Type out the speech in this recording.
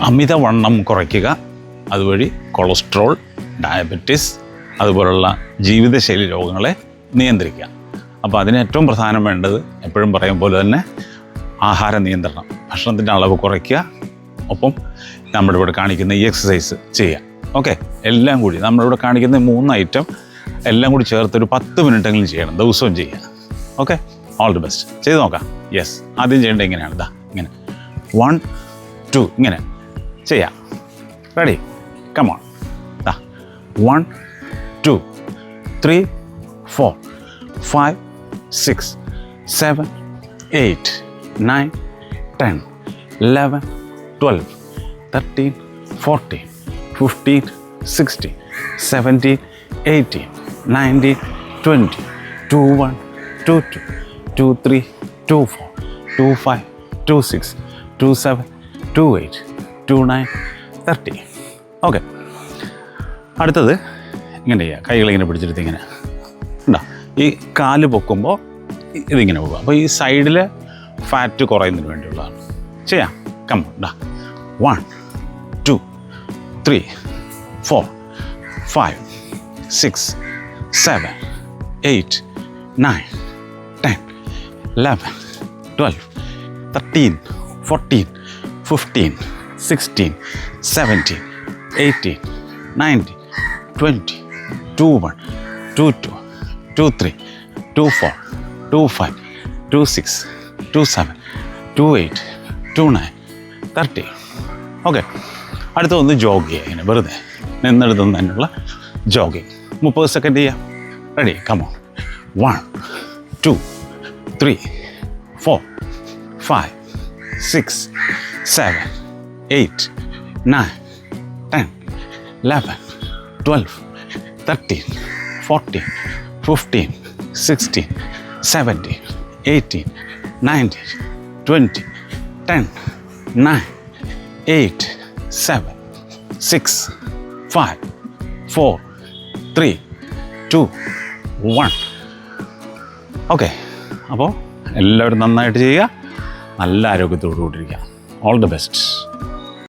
അമിതവണ്ണം കുറയ്ക്കുക അതുവഴി കൊളസ്ട്രോൾ ഡയബറ്റിസ് അതുപോലുള്ള ജീവിതശൈലി രോഗങ്ങളെ നിയന്ത്രിക്കുക. അപ്പോൾ അതിന് ഏറ്റവും പ്രധാനം വേണ്ടത് എപ്പോഴും പറയും പോലെ തന്നെ ആഹാര നിയന്ത്രണം. ഭക്ഷണത്തിന്റെ അളവ് കുറയ്ക്കുക ഒപ്പം നമ്മുടെ ഇവിടെ കാണിക്കുന്ന ഈ എക്സസൈസ് ചെയ്യുക. ഓക്കെ എല്ലാം കൂടി നമ്മളിവിടെ കാണിക്കുന്ന മൂന്ന് ഐറ്റം എല്ലാം കൂടി ചേർത്ത് ഒരു പത്ത് മിനിറ്റെങ്കിലും ചെയ്യണം ദിവസവും ചെയ്യുക. ഓക്കെ ഓൾ ദി ബെസ്റ്റ് ചെയ്ത് നോക്കാം. യെസ് ആദ്യം ചെയ്യേണ്ടത് ഇങ്ങനെയാണ്. ഇതാ ഇങ്ങനെ. വൺ ടു ഇങ്ങനെ. ചെയ്യാം. റെഡി കമോൺ ദാ. One two three four five six seven eight nine ten eleven twelve thirteen fourteen fifteen sixteen seventeen eighteen nineteen twenty two one two two two three two four two five two six two seven two eight two nine thirty okay അടുത്തത് ഇങ്ങനെ ചെയ്യുക കൈകളിങ്ങനെ പിടിച്ചെടുത്ത് ഇങ്ങനെ. ഉണ്ടോ ഈ കാൽ പൊക്കുമ്പോൾ ഇതിങ്ങനെ പോകുക അപ്പോൾ ഈ സൈഡിൽ ഫാറ്റ് കുറയുന്നതിന് വേണ്ടിയുള്ളതാണ്. ചെയ്യാം. കം ഡാ. One two three four five six seven eight nine ten eleven twelve thirteen fourteen fifteen sixteen seventeen eighteen nineteen twenty two one two two two three two four two five two six two seven two eight two nine thirty okay അടുത്ത ഒന്ന് ജോഗ് ചെയ്യുക ഇങ്ങനെ വെറുതെ. നിന്നെടുത്ത് തന്നെയുള്ള jogging മുപ്പത് second ചെയ്യാം. Ready come on one two three four five six seven eight nine ten eleven twelve thirteen fourteen fifteen sixteen seventeen eighteen nineteen twenty ten nine eight seven six five four three two one okay അപ്പോൾ എല്ലാവരും നന്നായിട്ട് ചെയ്യുക. നല്ല ആരോഗ്യത്തോടു കൂടിയിരിക്കുക all the best